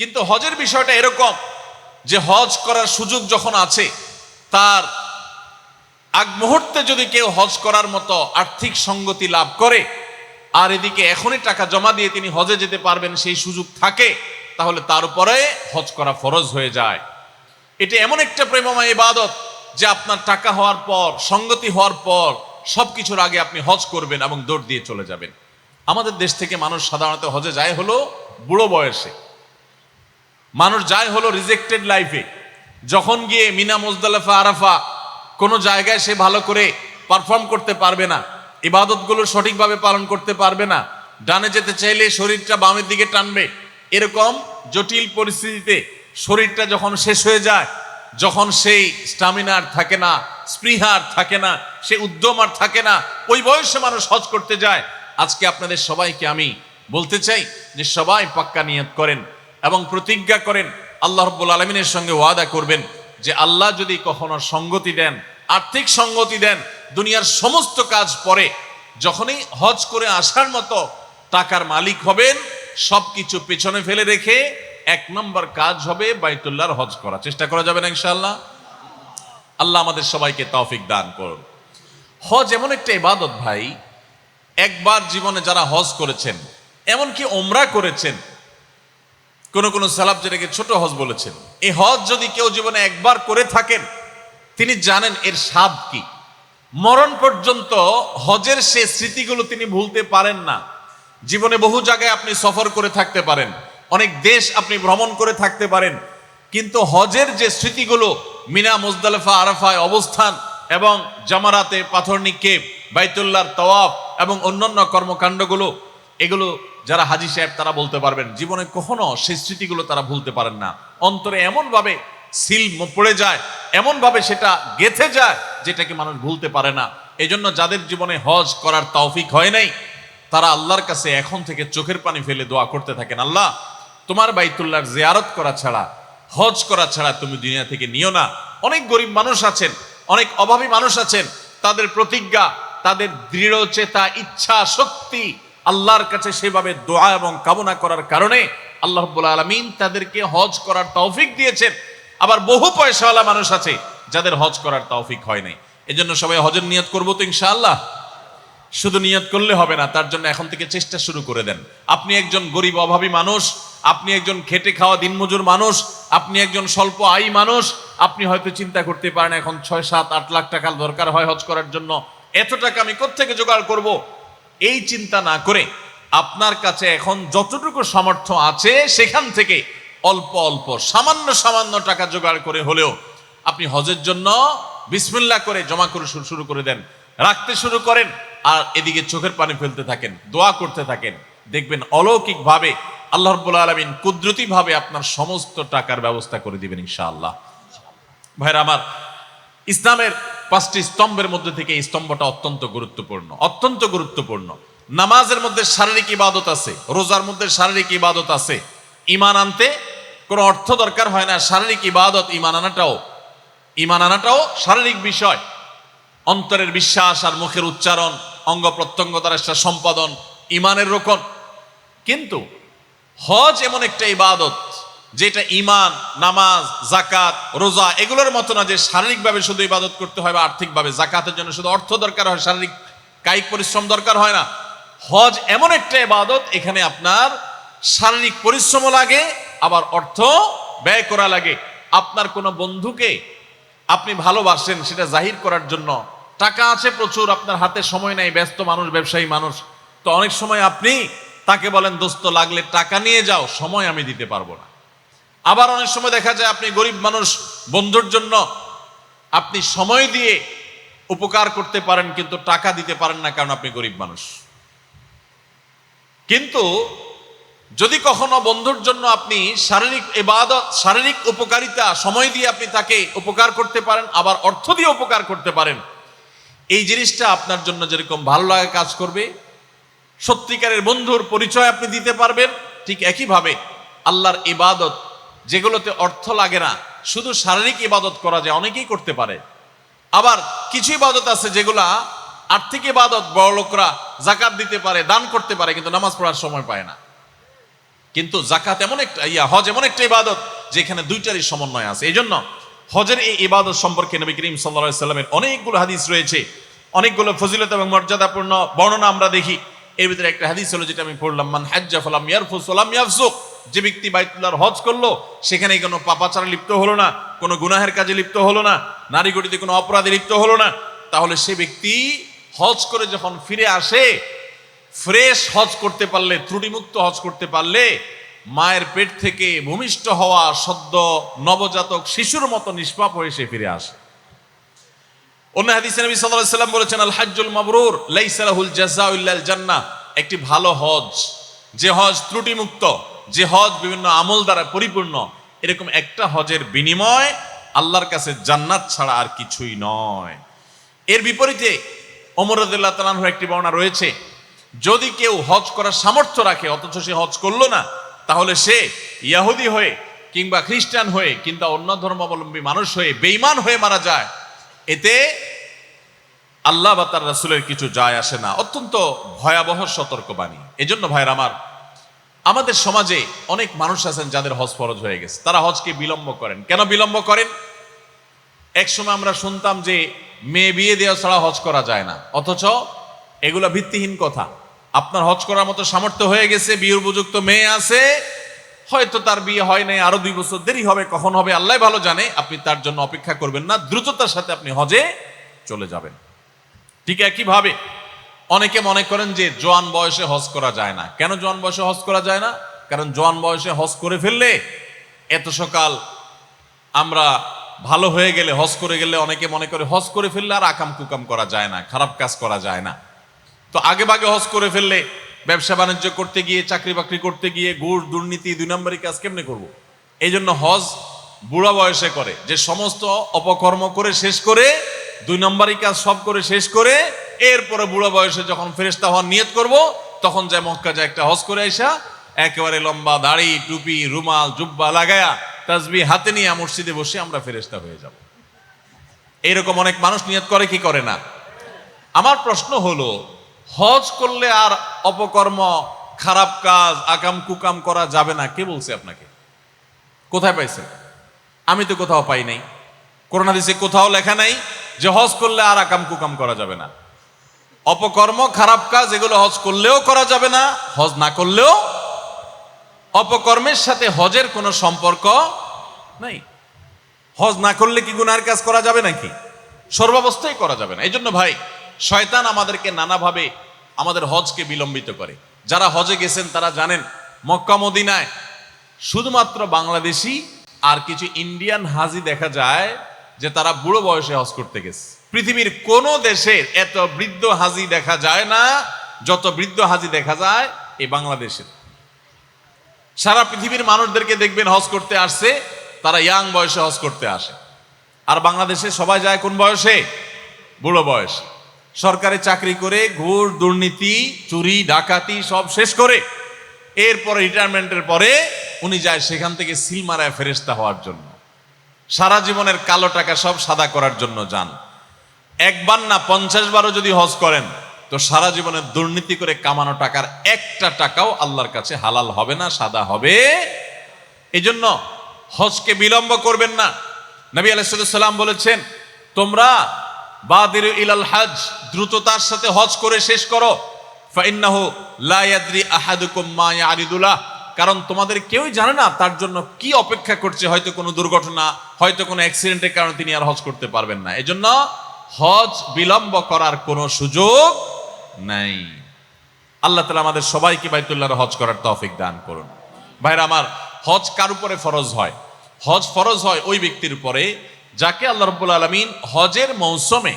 কিন্তু হজের বিষয়টা এরকম যে হজ করার সুযোগ যখন আছে, তার আগ মুহূর্তে যদি কেউ হজ করার মতো আর্থিক সঙ্গতি লাভ করে, আর এদিকে এখনই টাকা জমা দিয়ে তিনি হজে যেতে পারবেন, সেই সুযোগ থাকে, তাহলে তার উপরে হজ করা ফরজ হয়ে যায়। এটা এমন একটা প্রেমময় ইবাদত যে আপনার টাকা হওয়ার পর, সঙ্গতি হওয়ার পর, সবকিছুর আগে আপনি হজ করবেন এবং দৌড় দিয়ে চলে যাবেন। আমাদের দেশ থেকে মানুষ সাধারণত হজে যায় হলো বুড়ো বয়সে। মানুষ যায় হলো রিজেক্টেড লাইফে যখন গিয়ে মিনা মুজদালাফা আরাফা কোনো জায়গায় সে ভালো করে পারফর্ম করতে পারবে না, ইবাদতগুলো সঠিকভাবে পালন করতে পারবে না, ডানে যেতে চাইলে শরীরটা বামের দিকে টানবে, এরকম জটিল পরিস্থিতিতে শরীরটা যখন শেষ হয়ে যায়, যখন সেই স্টামিনার থাকে না স্পৃহার থাকে না, সে উদ্যম আর থাকে না, ওই বয়সে মানুষ হজ করতে যায়। আজকে আপনাদের সবাইকে আমি বলতে চাই যে সবাই পাক্কা নিয়ত করেন। এবং প্রতিজ্ঞা করেন, আল্লাহ রব্বুল আলমিনের সঙ্গে ওয়াদা করবেন যে আল্লাহ যদি কখনো সঙ্গতি দেন, আর্থিক সঙ্গতি দেন, দুনিয়ার সমস্ত কাজ পরে, যখনই হজ করে আসার মতো টাকার মালিক হবেন, সবকিছু পেছনে ফেলে রেখে এক নম্বর কাজ হবে বাইতুল্লাহর হজ করা। চেষ্টা করা যাবে না ইনশাআল্লাহ? আল্লাহ আমাদের সবাইকে তৌফিক দান করুন। হজ এমন একটা ইবাদত ভাই, একবার জীবনে যারা হজ করেছেন, এমনকি ওমরা করেছেন কোন কোন সালাব যেটাকে ছোট হজ বলেছেন, এই হজ যদি কেউ জীবনে একবার করে থাকেন, তিনি জানেন এর স্বাদ কি। মরণ পর্যন্ত হজের সে স্মৃতিগুলো তিনি ভুলতে পারেন না। জীবনে বহু জায়গায় আপনি সফর করে থাকতে পারেন, অনেক দেশ আপনি ভ্রমণ করে থাকতে পারেন, কিন্তু হজের যে স্মৃতিগুলো, মিনা, মুজদালেফা, আরাফায় অবস্থান এবং জামারাতে পাথর নিক্ষেপ, বাইতুল্লাহর তওয়াফ এবং অন্যান্য কর্মকাণ্ডগুলো, এগুলো যারা হাজি সাহেব, তারা বলতে পারবেন, জীবনে কখনো সেই স্মৃতিগুলো তারা ভুলতে পারেন না। অন্তরে এমনভাবে সিল পড়ে যায়, এমনভাবে সেটা গেথে যায়, যেটাকে মানুষ ভুলতে পারে না। এজন্য যাদের জীবনে হজ করার তৌফিক হয় নাই, তারা আল্লাহর কাছে এখন থেকে চোখের পানি ফেলে দোয়া করতে থাকেন। আল্লাহ, তোমার বাইতুল্লাহর জিয়ারত করা ছাড়া, হজ করা ছাড়া তুমি দুনিয়া থেকে নিও না। অনেক গরিব মানুষ আছেন, অনেক অভাবী মানুষ আছেন, তাদের প্রতিজ্ঞা, তাদের দৃঢ় চেতা ইচ্ছা, শক্তি আল্লাহর কাছে সেভাবে দোয়া এবং কামনা করার কারণে আল্লাহ আলমিন তাদেরকে হজ করার তৌফিক দিয়েছেন। আবার বহু পয়সাওয়ালা মানুষ আছে যাদের হজ করার তৌফিক হয় নাই। এজন্য সবাই হজের নিয়ত করব তো ইনশাআল্লাহ। শুধু নিয়ত করলে হবে না, তার জন্য এখন থেকে চেষ্টা শুরু করে দেন। আপনি একজন গরিব অভাবী মানুষ, আপনি একজন খেটে খাওয়া দিনমজুর মানুষ, আপনি একজন স্বল্প আয়ী মানুষ, আপনি হয়তো চিন্তা করতে পারেন এখন ছয় সাত আট লাখ টাকা দরকার হয় হজ করার জন্য। এত টাকা আমি কোত্থেকে জোগাড় করব? এই চিন্তা না করে আপনার কাছে এখন যতটুকু সামর্থ্য আছে সেখান থেকে অল্প অল্প সামান্য সামান্য টাকা জোগাড় করে হলেও আপনি হজের জন্য বিসমিল্লা করে জমা করে শুরু করে দেন, রাখতে শুরু করেন আর এদিকে চোখের পানি ফেলতে থাকেন, দোয়া করতে থাকেন। দেখবেন অলৌকিকভাবে আল্লাহ রব্বুল আলমিন কুদরতিভাবে আপনার সমস্ত টাকার ব্যবস্থা করে দিবেন ইনশাআল্লাহ। ভাইরা আমার, ইসলামের পাঁচটি স্তম্ভের মধ্যে থেকে এই স্তম্ভটা অত্যন্ত গুরুত্বপূর্ণ অত্যন্ত গুরুত্বপূর্ণ। নামাজের মধ্যে শারীরিক ইবাদত আছে, রোজার মধ্যে শারীরিক ইবাদত আছে। ইমান আনতে কোনো অর্থ দরকার হয় না, শারীরিক ইবাদত ইমান আনাটাও। ইমান আনাটাও শারীরিক বিষয়। অন্তরের বিশ্বাস আর মুখের উচ্চারণ, অঙ্গ প্রত্যঙ্গ দ্বারা সম্পাদন ইমানের রোকন। কিন্তু হজ এমন একটা ইবাদত যেটা ইমান নামাজ জাকাত রোজা, এগুলোর মতো না যে শারীরিকভাবে শুধু ইবাদত করতে হয় বা আর্থিকভাবে। জাকাতের জন্য শুধু অর্থ দরকার হয়, শারীরিক কায়িক পরিশ্রম দরকার হয় না। হজ এমন একটা ইবাদত, এখানে আপনার শারীরিক পরিশ্রমও লাগে, আবার অর্থ ব্যয় করা লাগে। আপনার কোনো বন্ধুকে আপনি ভালোবাসেন, সেটা জাহির করার জন্য। টাকা আছে প্রচুর, আপনার হাতে সময় নেই, ব্যস্ত মানুষ, ব্যবসায়ী মানুষ। তো অনেক সময় আপনি তাকে বলেন, দোস্ত, লাগলে টাকা নিয়ে যাও, সময় আমি দিতে পারব না। আবার অনেক সময় দেখা যায় আপনি গরিব মানুষ, বন্ধুর জন্য আপনি সময় দিয়ে উপকার করতে পারেন কিন্তু টাকা দিতে পারেন না কারণ আপনি গরিব মানুষ। কিন্তু যদি কখনো বন্ধুর জন্য আপনি শারীরিক এবাদত শারীরিক উপকারিতা সময় দিয়ে আপনি তাকে উপকার করতে পারেন, আবার অর্থ দিয়ে উপকার করতে পারেন, এই জিনিসটা আপনার জন্য যেরকম ভালো লাগে কাজ করবে। সত্যিকারের বন্ধুর পরিচয় আপনি দিতে পারবেন, ঠিক একইভাবে আল্লাহর ইবাদত যেগুলোতে অর্থ লাগে না, শুধু শারীরিক ইবাদত করা যায় অনেকেই করতে পারে। আবার কিছু ইবাদত আছে যেগুলা আর্থিক ইবাদত, বড় লোকরা জাকাত দিতে পারে, দান করতে পারে, কিন্তু নামাজ পড়ার সময় পায় না। কিন্তু জাকাত এমন একটা, ইয়া, হজ এমন একটা ইবাদত যেখানে দুইটারই সমন্বয় আছে। এই জন্য হজের এই ইবাদত সম্পর্কে নবী করিম সাল্লা সাল্লামের অনেকগুলো হাদিস রয়েছে। অনেকগুলো ফজিলত এবং মর্যাদাপূর্ণ বর্ণনা আমরা দেখি। এর ভিতরে একটা হাদিস হলো যেটা আমি পড়লাম, মান হাজ্জা ফালাম ইয়ারফুস ওয়ালাম ইয়াফসুক। যে ব্যক্তি বাইতুল্লাহর হজ করল, সেখানে কোনো পাপাচারে লিপ্ত হলো না, কোনো গুনাহের কাজে লিপ্ত হলো না, নারী গটিতে কোনো অপরাধে লিপ্ত হলো না, তাহলে সে ব্যক্তি হজ করে যখন ফিরে আসে, ফ্রেশ হজ করতে পারলে, ত্রুটিমুক্ত হজ করতে পারলে, মায়ের পেট থেকে ভূমিষ্ঠ হওয়া সদ্য নবজাতক শিশুর মতো নিষ্পাপ হয়ে সে ফিরে আসে। অন্য হাদিসে নবী সাল্লাল্লাহু আলাইহি সাল্লাম বলেছেন, আল হাজ্জুল মাবরুর, লাইসা লাহুল জাযাউ ইল্লাল জান্নাহ। একটি ভালো হজ। যে হজ ত্রুটিমুক্ত, যে হজ বিভিন্ন আমল দ্বারা পরিপূর্ণ, এরকম একটা হজের বিনিময় আল্লাহর কাছে জান্নাত ছাড়া আর কিছুই নয়। এর বিপরীতে ওমর রাদিয়াল্লাহু তাআলার একটি বর্ণনা রয়েছে, যদি কেউ হজ করার সামর্থ্য রাখে, অথচ সে হজ করল না, তাহলে সে ইয়াহুদি হয়ে কিংবা খ্রিস্টান হয়ে কিংবা অন্য ধর্মাবলম্বী মানুষ হয়ে বেঈমান হয়ে মারা যায়। এতে আল্লাহ বা তার রাসুলের কিছু যায় আসে না। অত্যন্ত ভয়াবহ সতর্কবাণী। এজন্য ভাইয়ের আমার, আমাদের সমাজে অনেক মানুষ আছেন যাদের হজ ফরজ হয়ে গেছে। তারা হজকে বিলম্ব করেন। কেন বিলম্ব করেন? এক সময় আমরা শুনতাম যে মেয়ে বিয়ে দেওয়া ছাড়া হজ করা যায় না। অথচ এগুলো ভিত্তিহীন কথা। আপনার হজ করার মতো সামর্থ্য হয়ে গেছে, বিয়ের উপযুক্ত মেয়ে আছে হয়তো তার বিয়ে হয় নাই, আরও দুই বছর দেরি হবে, কখন হবে, আল্লাহ ভালো জানে, আপনি তার জন্য অপেক্ষা করবেন না, দ্রুততার সাথে আপনি হজে চলে যাবেন। ঠিক একইভাবে অনেকে মনে করেন যে জোয়ান বয়সে হজ করা যায় না। কেন জোয়ান বয়সে হজ করা যায় না? কারণ জোয়ান বয়সে হজ করে ফেললে এত সকাল আমরা ভালো হয়ে গেলে, হজ করে গেলে অনেকে মনে করে হজ করে ফেললে আর আকাম কুকাম করা যায় না, খারাপ কাজ করা যায় না। তো আগে ভাগে হজ করে ফেললে ব্যবসা বাণিজ্য করতে গিয়ে, চাকরি বাকরি করতে গিয়ে গুড় দুর্নীতি, দুই নম্বরই কাজ কেমনে করব। এই জন্য হজ বুড়া বয়সে করে, যে সমস্ত অপকর্ম করে শেষ করে, দুই নম্বরই কাজ সব করে শেষ করে, এরপরে বুড়া বয়সে যখন ফেরেস্তা হওয়ার নিয়ত করব, তখন যায় মক্কা যায় একটা হজ করে আইসা, একেবারে লম্বা দাড়ি, টুপি, রুমাল, জুব্বা লাগায়া, তাজবি হাতে নিয়ে মসজিদে বসে আমরা ফেরেস্তা হয়ে যাব এইরকম অনেক মানুষ নিয়ত করে, কি করে না আমার প্রশ্ন হলো হজ করলে আর অপকর্ম, খারাপ কাজ, আকাম কুকাম করা যাবে না। কে বলছে আপনাকে? কোথায় পাইছেন? আমি তো কোথাও পাই নাই। করোনা দিছে কোথাও লেখা নাই যে হজ করলে আর আকাম কুকাম করা যাবে না। অপকর্ম, খারাপ কাজ, এগুলো হজ করলেও করা যাবে না, হজ না করলেও অপকর্মের সাথে হজের কোনো সম্পর্ক নাই। হজ না করলে কি গুনার কাজ করা যাবে নাকি? সর্বাবস্থায় করা যাবে না। এই জন্য ভাই শয়তান আমাদেরকে নানাভাবে আমাদের হজকে বিলম্বিত করে। যারা হজে গেছেন, তারা জানেন, মক্কা, মদিনায় শুধুমাত্র বাংলাদেশি আর কিছু ইন্ডিয়ান হাজি দেখা যায় যে তারা বুড়ো বয়সে হজ করতে গেছে। পৃথিবীর কোন দেশের এত বৃদ্ধ হাজি দেখা যায় না, যত বৃদ্ধ হাজি দেখা যায় এই বাংলাদেশের। সারা পৃথিবীর মানুষদেরকে দেখবেন হজ করতে আসছে, তারা ইয়াং বয়সে হজ করতে আসে। আর বাংলাদেশে সবাই যায় কোন বয়সে? বুড়ো বয়স। সরকারি চাকরি করে ঘুর দুর্নীতি, চুরি, ডাকাতি সব শেষ করে এরপরে রিটায়ারমেন্টের পরে উনি যায় সেখান থেকে সিল মারায় ফেরেস্তা হওয়ার জন্য। সারা জীবনের কালো টাকা সব সাদা করার জন্য যান। একবার না পঞ্চাশ বারও যদি হজ করেন, তো সারা জীবনের দুর্নীতি করে কামানো টাকার একটা টাকাও আল্লাহর কাছে হালাল হবে না, সাদা হবে। এই জন্য হজকে বিলম্ব করবেন না। নবী আলাইসাল্লাম বলেছেন, তোমরা বাদির ইলাল হজ, দ্রুততার সাথে হজ করে শেষ করো। আহাদুকুম কারণ তোমাদের কেউই জানে না তার জন্য কি অপেক্ষা করছে, হয়তো কোনো দুর্ঘটনা, হয়তো কোনো অ্যাক্সিডেন্টের কারণে তিনি আর হজ করতে পারবেন না। এজন্য হজ বিলম্ব করার কোনো সুযোগ নাই। আল্লাহ তালা আমাদের সবাইকে বাইতুল্লাহর হজ করার তৌফিক দান করুন। ভাইরা, আমার হজ কার উপরে ফরজ হয়? হজ ফরজ হয় ওই ব্যক্তির উপরে যাকে আল্লাহ রব্বুল আলমিন হজের মৌসুমে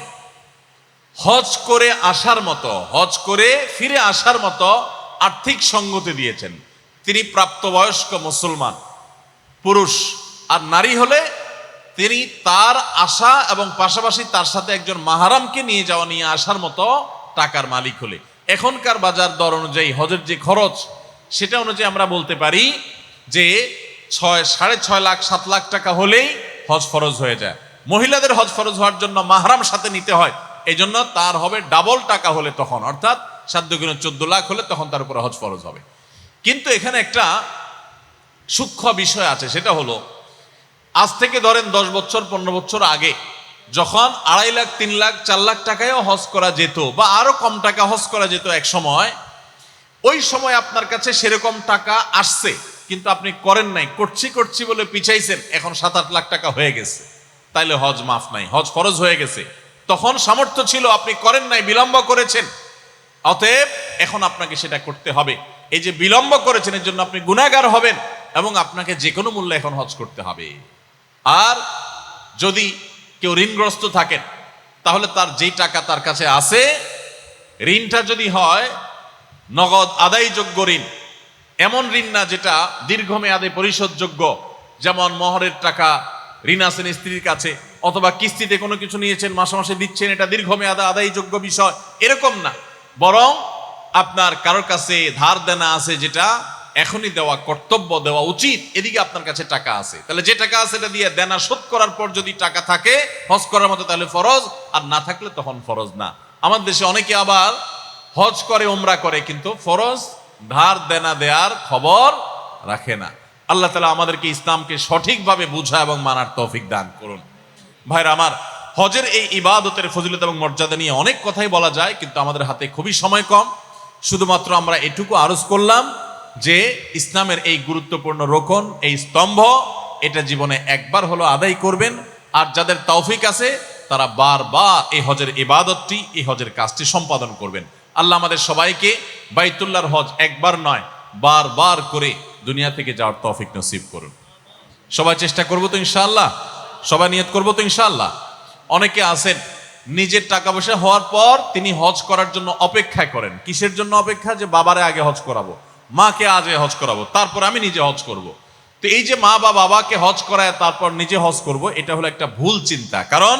হজ করে আসার মতো, হজ করে ফিরে আসার মতো আর্থিক সঙ্গতি দিয়েছেন। তিনি প্রাপ্তবয়স্ক মুসলমান, পুরুষ। আর নারী হলে তিনি তার আশা এবং পাশাপাশি তার সাথে একজন মাহারামকে নিয়ে যাওয়া, নিয়ে আসার মতো টাকার মালিক হলে। এখনকার বাজার দর অনুযায়ী হজের যে খরচ, সেটা অনুযায়ী আমরা বলতে পারি যে ছয়, সাড়ে ছয় লাখ, সাত লাখ টাকা হলেই হজ ফরজ হয়ে যায়। মহিলাদের হজ ফরজ হওয়ার জন্য মাহারাম সাথে নিতে হয়। এই জন্য তার হবে ডাবল টাকা হলে তখন, অর্থাৎ সাত দুগুণে চোদ্দ লাখ হলে তখন তার উপরে হজ ফরজ হবে। কিন্তু এখানে একটা সূক্ষ্ম বিষয় আছে, সেটা হলো, আজ থেকে ধরেন দশ বছর, পনেরো বছর আগে, যখন আড়াই লাখ, তিন লাখ, চার লাখ টাকায়ও হজ করা যেত, বা আরও কম টাকা হজ করা যেত এক সময়, ওই সময় আপনার কাছে সেরকম টাকা আসছে। কিন্তু আপনি করেন নাই, করছি করছি বলে পিছাইছেন, এখন সাত আট লাখ টাকা হয়ে গেছে। তাইলে হজ মাফ নাই, হজ ফরজ হয়ে গেছে। তখন সামর্থ্য ছিল, আপনি করেন নাই, বিলম্ব করেছেন। অতএব এখন আপনাকে সেটা করতে হবে। এই যে বিলম্ব করেছেন, এর জন্য আপনি গুণাগার হবেন এবং আপনাকে যে কোনো মূল্যে এখন হজ করতে হবে। আর যদি কেউ ঋণগ্রস্ত থাকেন, তাহলে তার যেই টাকা তার কাছে আছে, ঋণটা যদি হয়, নগদ আদায়যোগ্য ঋণ এমন ঋণ না যেটা দীর্ঘমেয়াদে পরিশোধযোগ্য। যেমন মহরের টাকা ঋণ আছেন স্ত্রীর কাছে, অথবা কিস্তিতে কোনো কিছু নিয়েছেন মাসে মাসে দিচ্ছেন, এটা দীর্ঘমেয়াদে আদায়যোগ্য বিষয়। এরকম না। বরং আপনার কারোর কাছে ধার দেনা আছে যেটা এখনই দেওয়া, কর্তব্য দেওয়া উচিত। এদিকে আপনার কাছে টাকা আছে। তাহলে যে টাকা আছে এটা দিয়ে দেনা শোধ করার পর যদি টাকা থাকে, হজ করার মতো তাহলে ফরজ, আর না থাকলে তখন ফরজ না। আমাদের দেশে অনেকে আবার হজ করে ওমরা করে, কিন্তু ফরজ ধার দেনা দেয়ার খবর রাখে না। আল্লাহ তালা আমাদেরকে ইসলামকে সঠিকভাবে বুঝা এবং মানার তৌফিক দান করুন। ভাইরা আমার, হজের এই ইবাদতের ফজিলত এবং মর্যাদা নিয়ে অনেক কথাই বলা যায়, কিন্তু আমাদের হাতে খুবই সময় কম। শুধুমাত্র আমরা এটুকু আরজ করলাম যে ইসলামের এই গুরুত্বপূর্ণ রোকন, এই স্তম্ভ, এটা জীবনে একবার হলো আদায় করবেন। আর যাদের তৌফিক আছে, তারা বারবার এই হজের ইবাদতটি, এই হজের কাজটি সম্পাদন করবেন। আল্লাহ আমাদের সবাইকে বাইতুল্লাহর হজ একবার নয়, বারবার করে দুনিয়া থেকে যাওয়ার তৌফিক নসিব করুন। সবাই চেষ্টা করব তো ইনশাআল্লাহ? সবাই নিয়ত করব তো ইনশাআল্লাহ? অনেকে আছেন, নিজের টাকা পয়সা হওয়ার পর তিনি হজ করার জন্য অপেক্ষা করেন। কিসের জন্য অপেক্ষা? যে বাবারে আগে হজ করাবো, মাকে আগে হজ করাবো, তারপর আমি নিজে হজ করব। তো এই যে মা বা বাবাকে হজ করায় তারপর নিজে হজ করব, এটা হলো একটা ভুল চিন্তা। কারণ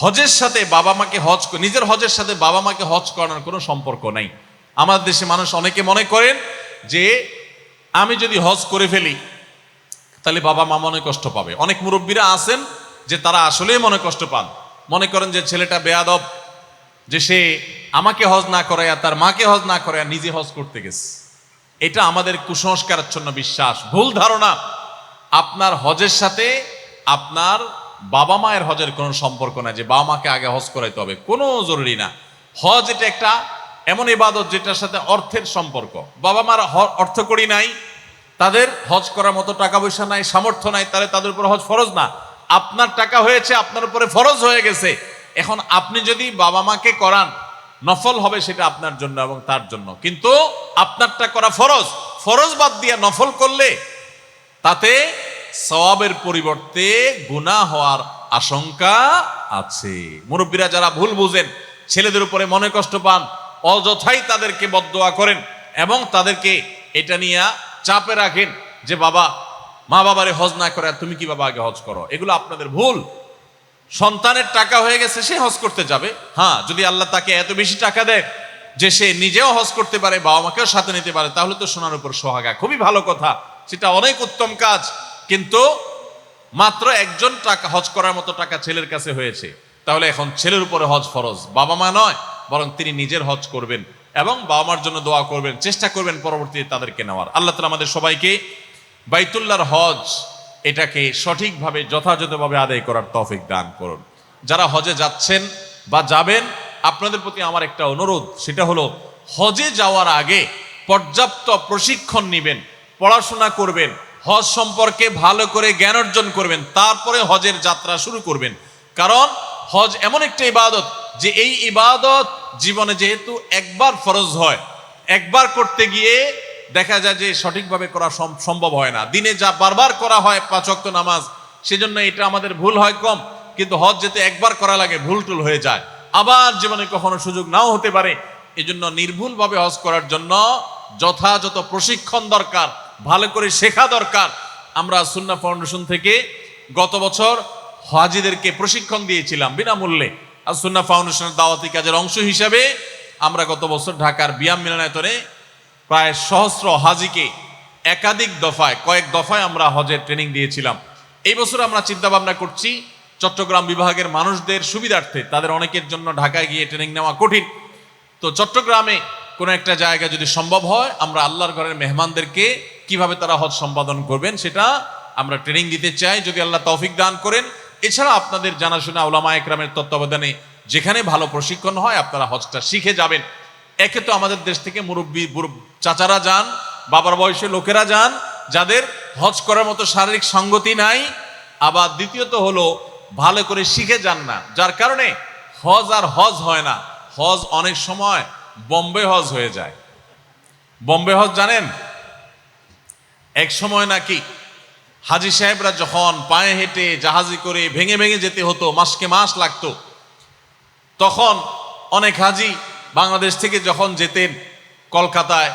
হজের সাথে বাবা মাকে হজ নিজের হজের সাথে বাবা মাকে হজ করানোর কোনো সম্পর্ক নাই। আমাদের দেশে মানুষ অনেকে মনে করেন যে, আমি যদি হজ করে ফেলি, তাহলে বাবা মা মনে কষ্ট পাবে। অনেক মুরব্বীরা আছেন যে তারা আসলেই মনে কষ্ট পান। মনে করেন যে ছেলেটা বেয়াদব, যে সে আমাকে হজ না করে তার মাকে হজ না করে নিজে হজ করতে গেছে। এটা আমাদের কুসংস্কারাচ্ছন্ন বিশ্বাস। ভুল ধারণা। আপনার হজের সাথে আপনার বাবা মায়ের হজের কোনো সম্পর্ক না যে বাবা মাকে আগে হজ করাইতে হবে। কোনো জরুরি না। হজ এটা একটা এমন ইবাদত যেটার সাথে অর্থের সম্পর্ক। বাবা মার অর্থ করি নাই, তাদের হজ করার মতো টাকা পয়সা নাই, সামর্থ্য নাই, তাহলে তাদের উপর হজ ফরজ না। আপনার টাকা হয়েছে, আপনার উপরে ফরজ হয়ে গেছে। এখন আপনি যদি বাবা মাকে করান, নফল হবে সেটা আপনার জন্য এবং তার জন্য। কিন্তু আপনারটা করা ফরজ। ফরজ বাদ দিয়ে নফল করলে তাতে সওয়াবের পরিবর্তে গুনাহ হওয়ার আশঙ্কা আছে। মুরব্বীরা যারা ভুল বুঝেন, ছেলেদের উপরে মনে কষ্ট পান, অযথাই তাদেরকে বদদোয়া করেন এবং তাদেরকে এটা নিয়ে চাপে রাখেন যে, বাবা, মা বাবারে হজ না করে তুমি কি বাবা আগে হজ করো? এগুলো আপনাদের ভুল। সন্তানের টাকা হয়ে গেছে, সে হজ করতে যাবে। হ্যাঁ যদি আল্লাহ তাকে এত বেশি টাকা দেয় যে, সে নিজেও হজ করতে পারে বাবা মাকেও সাথে নিতে পারে, তাহলে তো সোনার উপর সোহাগা। খুবই ভালো কথা। সেটা অনেক উত্তম কাজ। কিন্তু মাত্র একজন টাকা, হজ করার মতো টাকা ছেলের কাছে হয়েছে। তাহলে এখন ছেলের উপরে হজ ফরজ। বাবা মা নয়, বরং তিনি নিজের হজ করবেন এবং বাবা মার জন্য দোয়া করবেন, চেষ্টা করবেন পরবর্তীতে তাদেরকে নেওয়ার। আল্লাহ তালা আমাদের সবাইকে বাইতুল্লাহর হজ এটাকে সঠিকভাবে, যথাযথভাবে আদায় করার তৌফিক দান করুন। যারা হজে যাচ্ছেন বা যাবেন, আপনাদের প্রতি আমার একটা অনুরোধ, সেটা হলো হজে যাওয়ার আগে পর্যাপ্ত প্রশিক্ষণ নেবেন, পড়াশোনা করবেন হজ সম্পর্কে ভালো করে জ্ঞান অর্জন করবেন, তারপরে হজের যাত্রা শুরু করবেন। কারণ হজ এমন একটা ইবাদত যে এই ইবাদত জীবনে যেহেতু একবার ফরজ হয়, একবার করতে গিয়ে দেখা যায় যে সঠিকভাবে করা সম- সম্ভব হয় না। দিনে যা বারবার করা হয় পাঁচ ওয়াক্ত নামাজ, সেজন্য এটা আমাদের ভুল হয় কম, কিন্তু হজ যেতে একবার করা লাগে ভুল টুল হয়ে যায়। আবার জীবনে কখনো সুযোগ নাও হতে পারে, এজন্য নির্ভুলভাবে হজ করার জন্য যথাযথ প্রশিক্ষণ দরকার। ভালো করে শেখা দরকার। আমরা সুন্না ফাউন্ডেশন থেকে গত বছর হাজিদেরকে প্রশিক্ষণ দিয়েছিলাম বিনামূল্যে। আর সুন্না ফাউন্ডেশনের দাওয়াতি কাজের অংশ হিসাবে আমরা গত বছর ঢাকার বিয়াম মিলনায়তনে প্রায় সহস্র হাজিকে একাধিক দফায়, কয়েক দফায় আমরা হজের ট্রেনিং দিয়েছিলাম। এই বছর আমরা চিন্তা ভাবনা করছি চট্টগ্রাম বিভাগের মানুষদের সুবিধার্থে, তাদের অনেকের জন্য ঢাকায় গিয়ে ট্রেনিং নেওয়া কঠিন। তো চট্টগ্রামে কোনো একটা জায়গা যদি সম্ভব হয়, আমরা আল্লাহর ঘরের মেহমানদেরকে কীভাবে তারা হজ সম্পাদন করবেন সেটা আমরা ট্রেনিং দিতে চাই, যদি আল্লাহ তৌফিক দান করেন। এছাড়া আপনাদের জানাশোনা ওলামা একরামের তত্ত্বাবধানে যেখানে ভালো প্রশিক্ষণ হয়, আপনারা হজটা শিখে যাবেন। একে তো আমাদের দেশ থেকে মুরব্বী চাচারা যান, বাবার বয়সে লোকেরা যান, যাদের হজ করার মতো শারীরিক সঙ্গতি নাই। আবার দ্বিতীয়ত হলো, ভালো করে শিখে যান না। যার কারণে হজ আর হজ হয় না। হজ অনেক সময় বম্বে হজ হয়ে যায়। বম্বে হজ জানেন? এক সময় নাকি হাজি সাহেবরা যখন পায়ে হেঁটে জাহাজি করে ভেঙে ভেঙে যেতে হতো, মাসকে মাস লাগতো, তখন অনেক হাজি বাংলাদেশ থেকে যখন যেতেন কলকাতায়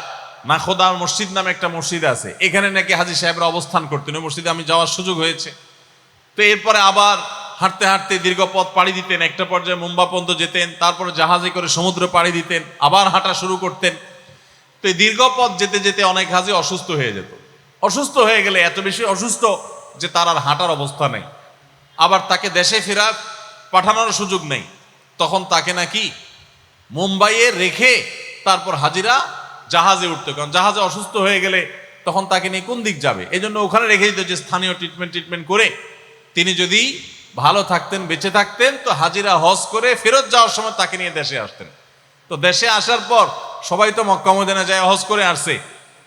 নাখোদা মসজিদ নামে একটা মসজিদ আছে, এখানে নাকি হাজি সাহেবরা অবস্থান করতেন, ওই মসজিদে আমি যাওয়ার সুযোগ হয়েছে। তো এরপরে আবার হাঁটতে হাঁটতে দীর্ঘ পথ পাড়ি দিতেন, একটা পর্যায়ে মুম্বা পর্যন্ত যেতেন, তারপরে জাহাজে করে সমুদ্র পাড়ি দিতেন, আবার হাঁটা শুরু করতেন। তো দীর্ঘ পথ যেতে যেতে অনেক হাজি অসুস্থ হয়ে যেত। অসুস্থ হয়ে গেলে এত বেশি অসুস্থ যে তার আর হাঁটার অবস্থা নেই। আবার তাকে দেশে ফেরা পাঠানোর সুযোগ নেই। তখন তাকে নাকি মুম্বাইয়ে রেখে তারপর হাজিরা জাহাজে উঠতো কারণ জাহাজে অসুস্থ হয়ে গেলে তখন তাকে নিয়ে কোন দিক যাবে? এই জন্য ওখানে রেখে দিত যে স্থানীয় ট্রিটমেন্ট ট্রিটমেন্ট করে তিনি যদি ভালো থাকতেন, বেঁচে থাকতেন, তো হাজিরা হজ করে ফেরত যাওয়ার সময় তাকে নিয়ে দেশে আসতেন। তো দেশে আসার পর সবাই তো মক্কা মদিনা যায়, হজ করে আসছে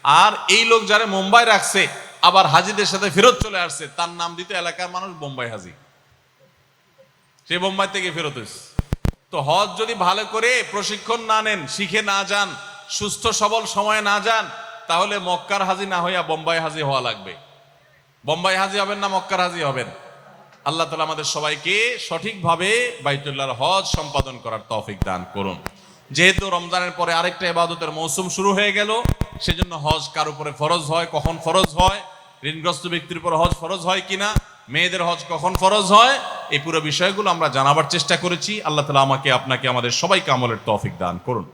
আর এই লোক যারা মুম্বাই রাখছে, আবার হাজিদের সাথে ফেরত চলে আসছে, তার নাম দিতে এলাকার মানুষ বোম্বাই হাজি। সে বোম্বাই থেকে ফেরত হয়েছে। তো হজ যদি ভালো করে প্রশিক্ষণ না নেন, শিখে না যান, সুস্থ সবল সময়ে না যান, তাহলে মক্কার হাজি না হইয়া বোম্বাই হাজি হওয়া লাগবে। বোম্বাই হাজি হবেন না মক্কার হাজি হবেন? আল্লাহ তালা আমাদের সবাইকে সঠিকভাবে বাইতুল্লাহর হজ সম্পাদন করার তৌফিক দান করুন। যেহেতু রমজানের পরে আরেকটা এবাদতের মৌসুম শুরু হয়ে গেল, সেজন্য হজ কার উপরে ফরজ হয়, কখন ফরজ হয়, ঋণগ্রস্ত ব্যক্তির উপর হজ ফরজ হয় কিনা, মেয়েদের হজ কখন ফরজ হয়, এই পুরো বিষয়গুলো আমরা জানাবার চেষ্টা করেছি। আল্লাহ তালা আমাকে, আপনাকে, আমাদের সবাইকে আমলের তফিক দান করুন।